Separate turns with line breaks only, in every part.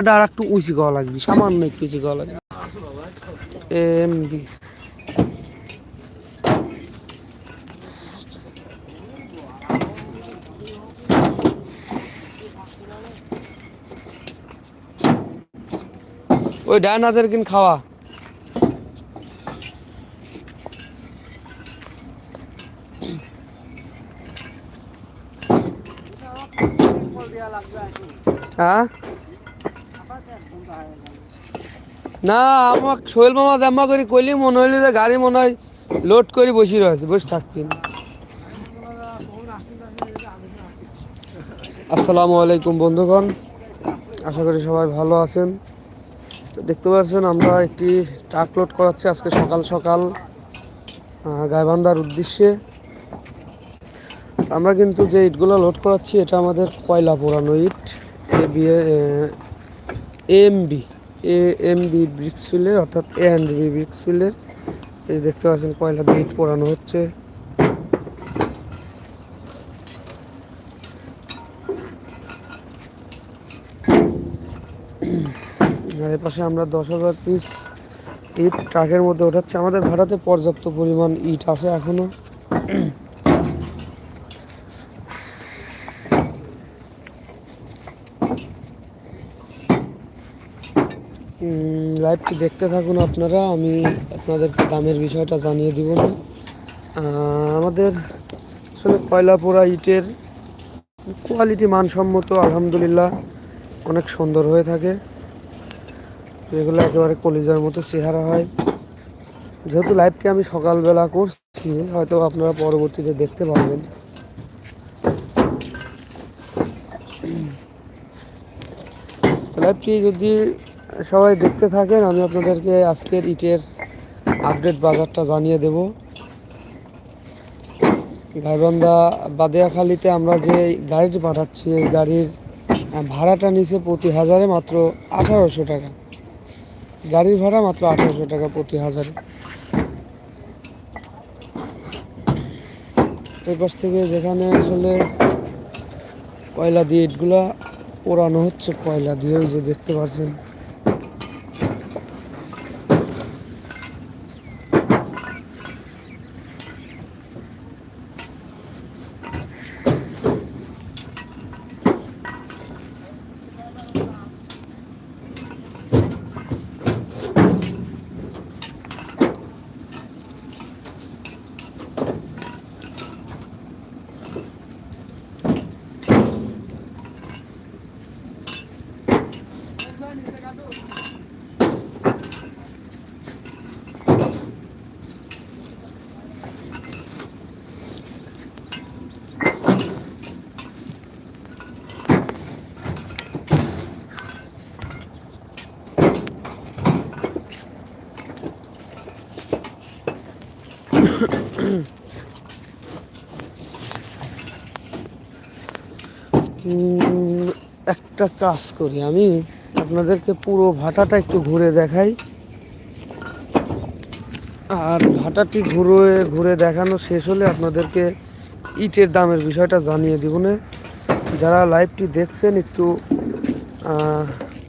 এটা আর একটু উঁচু করা লাগবে, সামান্য একটু উঁচু করা লাগবে। এম ওই ডান কিন খাওয়া। হ্যাঁ? না, আমার সোহেল মামা জাম্মা কইলি, মনে হইল গাড়ি মনে হয় লোড করে বসে রয়েছে, বসে আসসালামু আলাইকুম বন্ধুগণ, আশা করি সবাই ভালো আছেন। তো দেখতে পাচ্ছেন, আমরা একটি ট্রাক লোড করাচ্ছি আজকে সকাল সকাল গাইবান্ধার উদ্দেশ্যে। আমরা কিন্তু যে ইটগুলো লোড করাচ্ছি, এটা আমাদের কয়লা পোড়ানো ইট বিয়ে M B A M B bricks ফিলের অর্থাৎ এ অ্যান্ড বি ব্রিক্স ফিলের এই দেখতে পাচ্ছেন, কয়লা দিয়ে পোড়ানো হচ্ছে। পাশে আমরা দশ হাজার পিস ইট ট্রাকের মধ্যে ওঠাচ্ছি। আমাদের ভাড়াতে পর্যাপ্ত পরিমাণ ইট আছে এখনও। লাইভটি দেখতে থাকুন আপনারা, আমি আপনাদেরকে দামের বিষয়টা জানিয়ে দিব না। আমাদের আসলে কয়লা পোড়া ইটের কোয়ালিটি মানসম্মত, আলহামদুলিল্লাহ, অনেক সুন্দর হয়ে থাকে। যেগুলো একেবারে কলিজার মতো চেহারা হয়। যেহেতু লাইভটি আমি সকালবেলা করছি, হয়তো আপনারা পরবর্তীতে দেখতে পারবেন। লাইভটি যদি সবাই দেখতে থাকেন, আমি আপনাদেরকে আজকের ইটের আপডেট বাজারটা জানিয়ে দেব। গাইবান্ধা বাদিয়াখালীতে আমরা যে গাড়িটি পাঠাচ্ছি, এই গাড়ির ভাড়াটা নিচে প্রতি হাজারে মাত্র আঠারোশো টাকা। গাড়ির ভাড়া মাত্র আঠারোশো টাকা প্রতি হাজারে। ওই পাশ থেকে যেখানে আসলে কয়লা দিয়ে ইটগুলা পোড়ানো হচ্ছে, কয়লা দিয়ে ওই যে দেখতে পাচ্ছেন একটা কাজ করি, আমি আপনাদেরকে পুরো ভাটাটা একটু ঘুরে দেখাই। আর ভাটাটি ঘুরে ঘুরে দেখানো শেষ হলে আপনাদেরকে ইটের দামের বিষয়টা জানিয়ে দিব না। যারা লাইভটি দেখছেন, একটু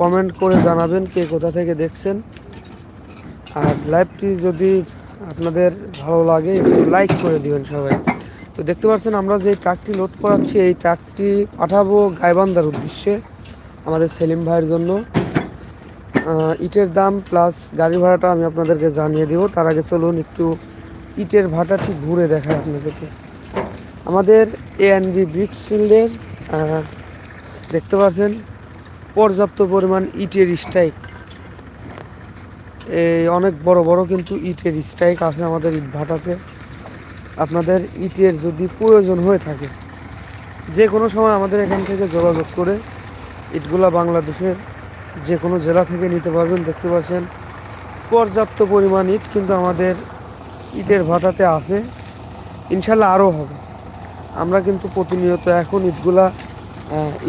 কমেন্ট করে জানাবেন কে কোথা থেকে দেখছেন। আর লাইভটি যদি আপনাদের ভালো লাগে, একটু লাইক করে দিবেন সবাই। তো দেখতে পাচ্ছেন, আমরা যে ট্রাকটি লোড করাচ্ছি, এই ট্রাকটি পাঠাবো গাইবান্ধার উদ্দেশ্যে। আমাদের সেলিম ভাইয়ের জন্য। ইটের দাম প্লাস গাড়ি ভাড়াটা আমি আপনাদেরকে জানিয়ে দেবো। তার আগে চলুন একটু ইটের ভাড়াটি ঘুরে দেখায় আপনাদেরকে। আমাদের এ এন বি ব্রিক্স ফিল্ডের দেখতে পাচ্ছেন, পর্যাপ্ত পরিমাণ ইটের স্ট্রাইক এই অনেক বড় বড় কিন্তু ইটের স্ট্রাইক আছে আমাদের ইট ভাটাতে। আপনাদের ইটের যদি প্রয়োজন হয়ে থাকে যে কোনো সময় আমাদের এখান থেকে যোগাযোগ করে ইটগুলা বাংলাদেশের যে কোনো জেলা থেকে নিতে পারবেন। দেখতে পাচ্ছেন, পর্যাপ্ত পরিমাণ ইট কিন্তু আমাদের ইটের ভাটাতে আছে। ইনশাল্লাহ আরও হবে। আমরা কিন্তু প্রতিনিয়ত এখন ইটগুলা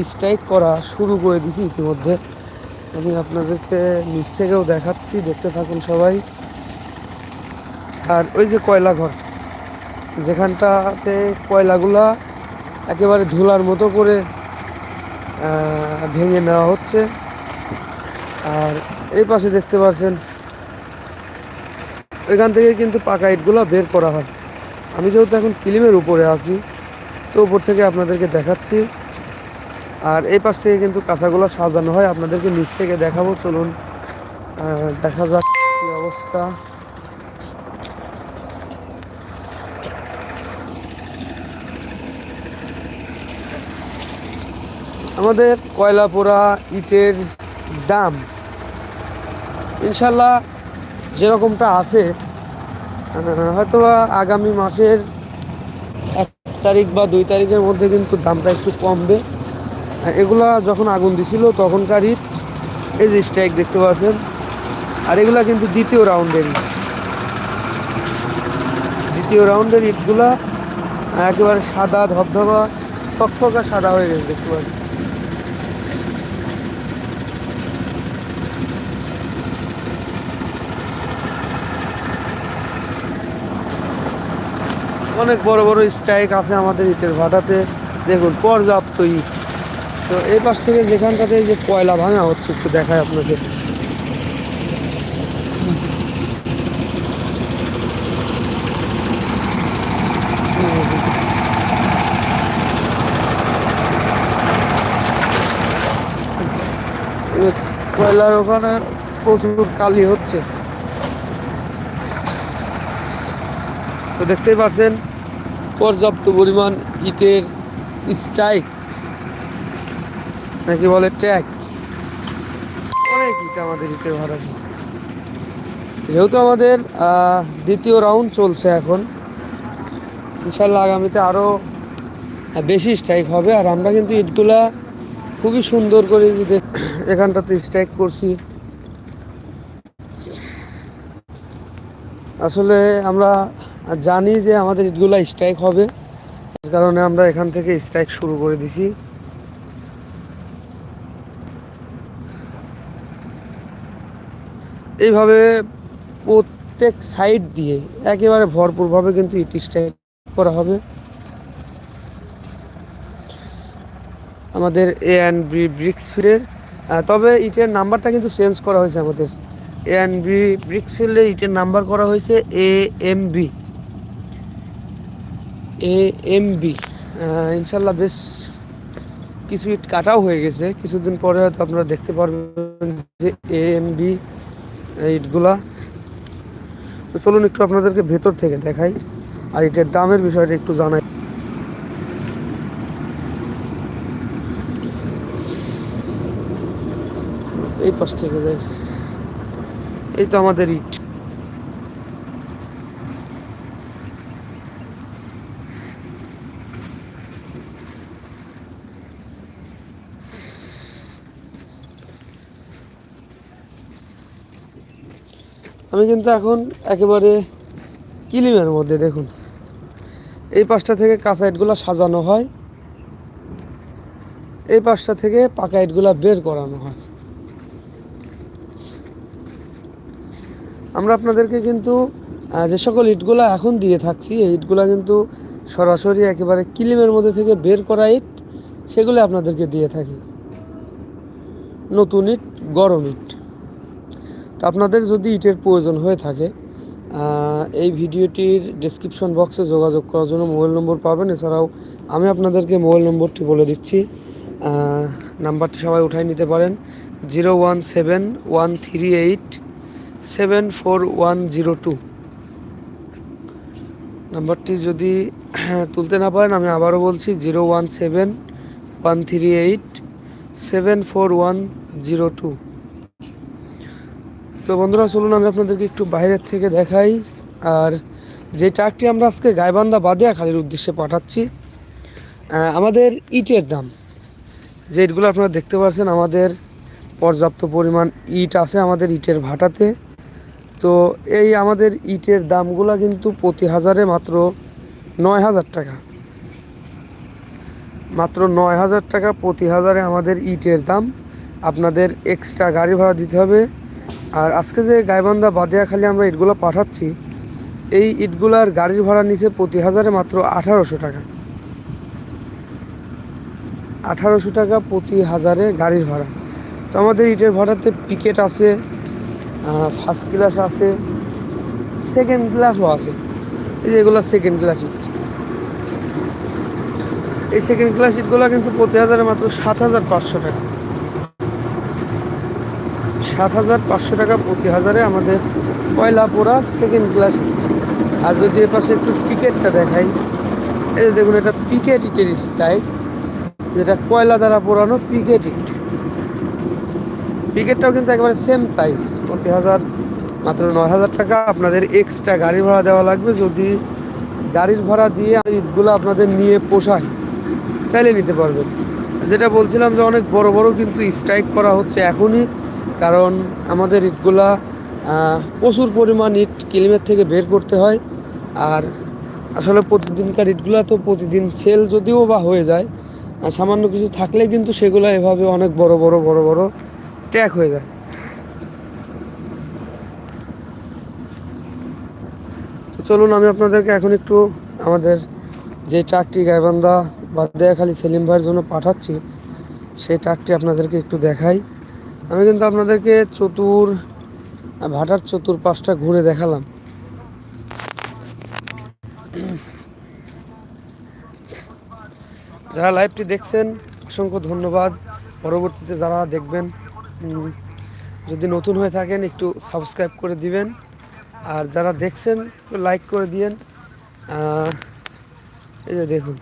স্ট্রাইক করা শুরু করে দিছি ইতিমধ্যে। আমি আপনাদেরকে নিচ থেকেও দেখাচ্ছি, দেখতে থাকুন সবাই। আর ওই যে কয়লা ঘর, যেখানটাতে কয়লাগুলা একেবারে ধুলার মতো করে ভেঙে নেওয়া হচ্ছে। আর এই পাশে দেখতে পাচ্ছেন, এখান থেকে কিন্তু পাকা ইটগুলো বের করা হয়। আমি যেহেতু এখন কিলিমের উপরে আছি, তো উপর থেকে আপনাদেরকে দেখাচ্ছি। আর এই পাশ থেকে কিন্তু কাঁচাগুলো সাজানো হয়। আপনাদেরকে নিচ থেকে দেখাবো। চলুন দেখা যাক কী অবস্থা। আমাদের কয়লা পোড়া ইটের দাম ইনশাল্লাহ যেরকমটা আছে হয়তো আগামী মাসের এক তারিখ বা দুই তারিখের মধ্যে কিন্তু দামটা একটু কমবে। এগুলা যখন আগুন দিছিল তখনকার ইট, এই যে স্ট্রাইক দেখতে পাচ্ছেন, আর এগুলা কিন্তু দ্বিতীয় রাউন্ডের ইট। দ্বিতীয় রাউন্ডের ইটগুলা একেবারে সাদা ধবধবা টকটকা সাদা হয়ে গেছে দেখতে পাচ্ছেন। অনেক বড় বড় স্ট্রাইক আছে আমাদের ইটের ভাটাতে। দেখুন, পর্যাপ্ত ইট। তো এই পাশ থেকে যেখানটাতে যে কয়লা ভাঙা হচ্ছে, একটু দেখায় আপনাকে কয়লার ওখানে প্রচুর কালি হচ্ছে। তো দেখতেই পাচ্ছেন পর্যাপ্ত পরিমাণ ইটের স্ট্রাইক নাকি বলে ট্যাগ অনেক ইট আমাদের ইটের ভাড়া যেহেতু আমাদের দ্বিতীয় রাউন্ড চলছে এখন, ইনশাল্লাহ আগামীতে আরও বেশি স্ট্রাইক হবে। আর আমরা কিন্তু ইটগুলা খুবই সুন্দর করে যে এখানটাতে স্ট্রাইক করছি। আসলে আমরা জানি যে আমাদের ইটগুলা স্ট্রাইক হবে। যার কারণে আমরা এখান থেকে স্ট্রাইক শুরু করে দিছি। এইভাবে প্রত্যেক সাইড দিয়ে একেবারে ভরপুরভাবে কিন্তু ইট স্ট্রাইক করা হবে। আমাদের এ অ্যান্ড বি ব্রিক্স ফিল্ডের তবে ইটের নাম্বারটা কিন্তু চেঞ্জ করা হয়েছে আমাদের। এ অ্যান্ড বি ব্রিক্স ফিল্ডে ইটের নাম্বার করা হয়েছে A M B A M B ইনশাল্লাহ বেশ কিছু ইট কাটাও হয়ে গেছে। কিছুদিন পরে হয়তো আপনারা দেখতে পারবেন যে এ এম বি ইটগুলা। তো চলুন একটু আপনাদেরকে ভেতর থেকে দেখাই। আর এটার দামের বিষয়টা একটু জানাই। এই পাশ থেকে যাই। এই তো আমাদের ইট। আমি কিন্তু এখন একেবারে কিলিমের মধ্যে, দেখুন। এই পাশটা থেকে কাঁচা ইটগুলো সাজানো হয়। এই পাশটা থেকে পাকা ইটগুলো বের করানো হয়। আমরা আপনাদেরকে কিন্তু যে সকল ইটগুলো এখন দিয়ে থাকছি, এই ইটগুলো কিন্তু সরাসরি একেবারে কিলিমের মধ্যে থেকে বের করা ইট, সেগুলো আপনাদেরকে দিয়ে থাকি। নতুন ইট, গরম ইট। আপনাদের যদি ইটের প্রয়োজন হয়ে থাকে এই ভিডিওটির ডেসক্রিপশন বক্সে যোগাযোগ করার জন্য মোবাইল নম্বর পাবেন। এছাড়াও আমি আপনাদেরকে মোবাইল নম্বরটি বলে দিচ্ছি। নাম্বারটি সবাই উঠাই নিতে পারেন। Zero one seven one three eight seven four one zero two. নাম্বারটি যদি তুলতে না পারেন, আমি আবারও বলছি, zero one seven one three eight seven four one zero two. তো বন্ধুরা, চলুন আমি আপনাদেরকে একটু বাইরের থেকে দেখাই। আর যে ট্রাকটি আমরা আজকে গাইবান্ধা বাদিয়াখালীর উদ্দেশ্যে পাঠাচ্ছি আমাদের ইটের দাম। যে ইটগুলো আপনারা দেখতে পাচ্ছেন, আমাদের পর্যাপ্ত পরিমাণ ইট আছে আমাদের ইটের ভাটাতে। তো এই আমাদের ইটের দামগুলো কিন্তু প্রতি হাজারে মাত্র নয় হাজার টাকা। মাত্র নয় হাজার টাকা প্রতি হাজারে আমাদের ইটের দাম। আপনাদের এক্সট্রা গাড়ি ভাড়া দিতে হবে। আর আজকে যে গাইবান্ধা বাদিয়াখালী আমরা ইটগুলো পাঠাচ্ছি, এই ইটগুলার গাড়ির ভাড়া নিচে প্রতি হাজারে মাত্র আঠারোশো টাকা। আঠারোশো টাকা প্রতি হাজারে গাড়ির ভাড়া। তো আমাদের ইটের ভাড়াতে পিকেট আছে ফার্স্ট ক্লাস আছে সেকেন্ড ক্লাসও আছে। এই যে এগুলো সেকেন্ড ক্লাস ইট। এই সেকেন্ড ক্লাস ইটগুলো কিন্তু প্রতি হাজারে মাত্র সাত হাজার পাঁচশো টাকা। সাত হাজার পাঁচশো টাকা প্রতি হাজারে আমাদের কয়লা পোড়া সেকেন্ড ক্লাস আর যদি এর পাশে একটু পিকেটটা দেখাই, এই দেখুন, এটা পিকেট ইটের স্টাইল যেটা কয়লা দ্বারা পোড়ানো পিকেট ইট পিকেটটাও কিন্তু একেবারে সেম প্রাইস প্রতি হাজার মাত্র নয় হাজার টাকা। আপনাদের এক্সট্রা গাড়ি ভাড়া দেওয়া লাগবে। যদি গাড়ির ভাড়া দিয়ে ইটগুলো আপনাদের নিয়ে পোষায় তাইলে নিতে পারবেন। যেটা বলছিলাম যে অনেক বড় বড় কিন্তু স্ট্রাইক করা হচ্ছে এখনই। কারণ আমাদের ইটগুলা প্রচুর পরিমাণ ইট কিলিমের থেকে বের করতে হয়। আর আসলে প্রতিদিনকার ইটগুলা তো প্রতিদিন সেল যদিও বা হয়ে যায়, আর সামান্য কিছু থাকলে কিন্তু সেগুলো এভাবে অনেক বড় বড় বড় বড় ট্যাগ হয়ে যায়। তো চলুন আমি আপনাদেরকে এখন একটু আমাদের যে ট্রাকটি গাইবান্ধা বা দেয়াখালি সেলিম ভাইয়ের জন্য পাঠাচ্ছি, সেই ট্রাকটি আপনাদেরকে একটু দেখাই। আমি কিন্তু আপনাদেরকে চতুর ভাটার চতুর পাঁচটা ঘুরে দেখালাম। যারা লাইভটি দেখছেন, অসংখ্য ধন্যবাদ। পরবর্তীতে যারা দেখবেন যদি নতুন হয়ে থাকেন, একটু সাবস্ক্রাইব করে দিবেন। আর যারা দেখছেন, একটু লাইক করে দিয়েন। এই যে দেখুন,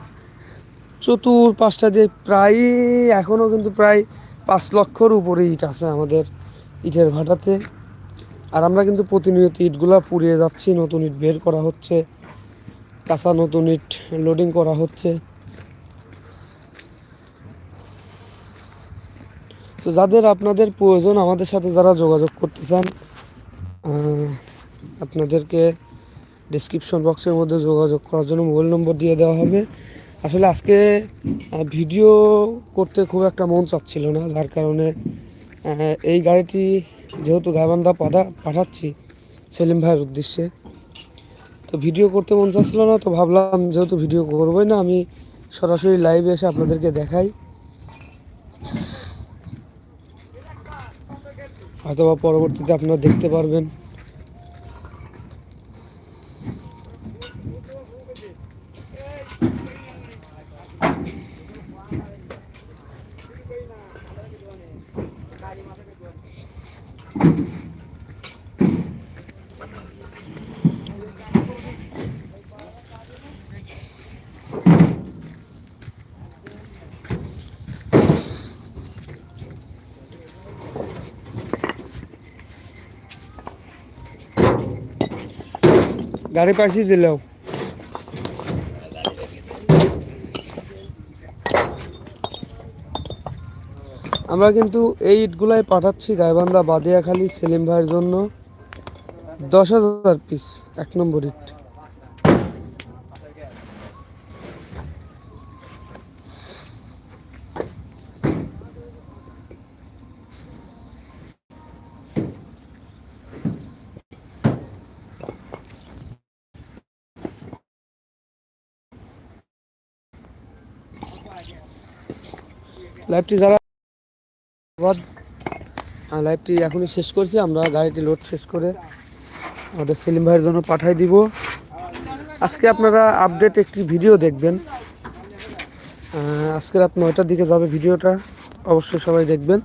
চতুর পাঁচটা দিয়ে প্রায় এখনও কিন্তু প্রায় পাঁচ লক্ষর উপরে ইট আছে আমাদের ইটের ভাটাতে। আর আমরা কিন্তু প্রতিনিয়ত ইটগুলা পুড়িয়ে যাচ্ছি, নতুন ইট বের করা হচ্ছে, কাঁচা নতুন ইট লোডিং করা হচ্ছে। তো যাদের আপনাদের প্রয়োজন, আমাদের সাথে যারা যোগাযোগ করতে চান আপনাদেরকে ডিসক্রিপশন বক্সের মধ্যে যোগাযোগ করার জন্য মোবাইল নম্বর দিয়ে দেওয়া হবে। আসলে আজকে ভিডিও করতে খুব একটা মন চাচ্ছিল না, যার কারণে এই গাড়িটি যেহেতু গাইবান্ধা পাঠা, পাঠাচ্ছি সেলিম ভাইয়ের উদ্দেশ্যে। তো ভিডিও করতে মন চাচ্ছিল না, তো ভাবলাম যেহেতু ভিডিও করবোই না, আমি সরাসরি লাইভে এসে আপনাদেরকে দেখাই। হয়তো বা পরবর্তীতে আপনারা দেখতে পারবেন। গাড়ি পাইছি দিলেও আমরা কিন্তু এই ইটগুলাই পাঠাচ্ছি গাইবান্ধা বাদিয়াখালী সেলিম ভাইয়ের জন্য। দশ হাজার পিস এক নম্বর ইট লাইভটি যারা ধন্যবাদ লাইভটি এখনই শেষ করছি। আমরা গাড়িটি লোড শেষ করে আমাদের সেলিম ভাইয়ের জন্য পাঠাই দিব। আজকে আপনারা আপডেট একটি ভিডিও দেখবেন। আজকে রাত নয়টার দিকে যাবে ভিডিওটা অবশ্যই সবাই দেখবেন।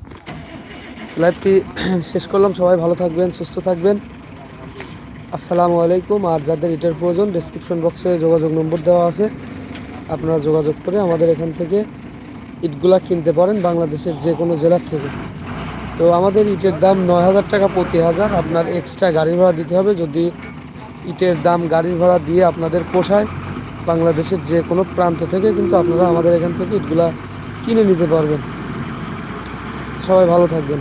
লাইভটি শেষ করলাম। সবাই ভালো থাকবেন, সুস্থ থাকবেন। আসসালামু আলাইকুম। আর যাদের এটার প্রয়োজন ডেসক্রিপশন বক্সে যোগাযোগ নম্বর দেওয়া আছে। আপনারা যোগাযোগ করে আমাদের এখান থেকে ইটগুলা কিনতে পারেন বাংলাদেশের যে কোনো জেলার থেকে। তো আমাদের ইটের দাম নয় হাজার টাকা প্রতি হাজার। আপনার এক্সট্রা গাড়ি ভাড়া দিতে হবে। যদি ইটের দাম গাড়ি ভাড়া দিয়ে আপনাদের পোষায়, বাংলাদেশের যে কোনো প্রান্ত থেকে কিন্তু আপনারা আমাদের এখান থেকে ইটগুলা কিনে নিতে পারবেন। সবাই ভালো থাকবেন।